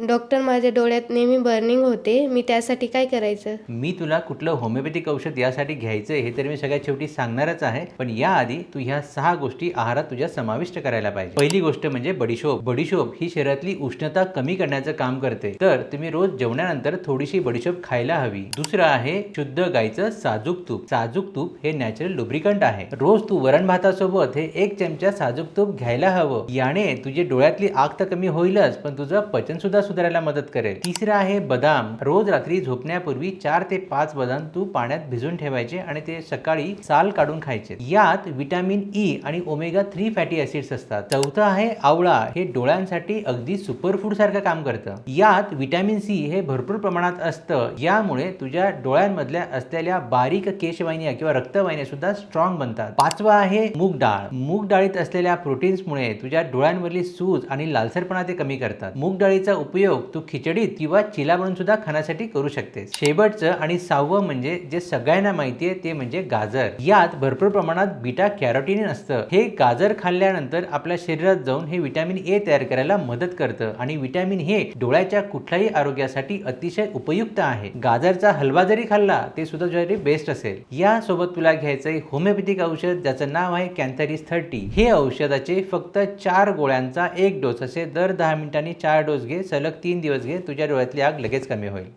Doctor माझ्या डोळ्यात नेहमी बर्निंग होते. मी त्यासाठी काय करायचं? मी तुला कुठलं होमिओपॅथिक औषध यासाठी घ्यायचं हे तर मी सगळ्यात शेवटी सांगणारच आहे. पण याआधी तू ह्या सहा गोष्टी आहारात तुझ्या समाविष्ट करायला पाहिजे. पहिली गोष्ट म्हणजे बडीशोप बडीशोप ही शरीरातली उष्णता कमी करण्याचं काम करते. तर तुम्ही रोज जेवणानंतर थोडीशी बडीशोप खायला हवी. दुसरं आहे शुद्ध गायचं साजूक तूप. साजूक तूप हे नॅचरल लुब्रिकंट आहे. रोज तू वरण भातासोबत हे एक चमचा साजूक तूप घ्यायला हवं. याने तुझी डोळ्यातली आग तर कमी होईलच पण तुझं पचन सुद्धा सुधारायला मदत करेल. तिसरं आहे बदाम. रोज रात्री झोपण्यापूर्वी चार ते पाच बदाम तू पाण्यात भिजून ठेवायचे आणि ते सकाळी साल काढून खायचे. यात विटॅमिन ई आणि ओमेगा थ्री फॅटी ऍसिड्स असतात. चौथं आहे आवळा. हे डोळ्यांसाठी अगदी सुपरफूड सारखं काम करतं. यात विटॅमिन सी हे भरपूर प्रमाणात असतं. यामुळे तुझ्या डोळ्यांमधल्या असलेल्या बारीक केशवाहिन्या किंवा रक्तवाहिन्या सुद्धा स्ट्रॉंग बनतात. पाचवा आहे मूग डाळ. मूग डाळीत असलेल्या प्रोटीन्समुळे तुझ्या डोळ्यांवरली सूज आणि लालसरपणा ते कमी करतात. मूग डाळीचा उपयोग तू खिचडीत किंवा चिला बनून सुद्धा खाण्यासाठी करू शकतेस. शेवटचं आणि सहावं म्हणजे जे सगळ्यांना माहितीये ते म्हणजे गाजर. यात भरपूर प्रमाणात बीटा कॅरोटीन असतं. हे गाजर खाल्ल्यानंतर आपल्या शरीरात जाऊन हे विटॅमिन ए तयार करायला मदत करतं आणि विटॅमिन हे डोळ्याच्या कुठल्याही आरोग्यासाठी अतिशय उपयुक्त आहे. गाजरचा हलवा जरी खाल्ला ते सुद्धा तुझ्यासाठी बेस्ट असेल. यासोबत तुला घ्यायचंय होमिओपॅथिक औषध ज्याचं नाव आहे कॅन्थरिस थर्टी हे औषधाचे फक्त चार गोळ्यांचा एक डोस असे दर दहा मिनिटांनी चार डोस घे सलग तीन दिवस घे तुझ्या डोळ्यातली आग लगेच कमी होईल.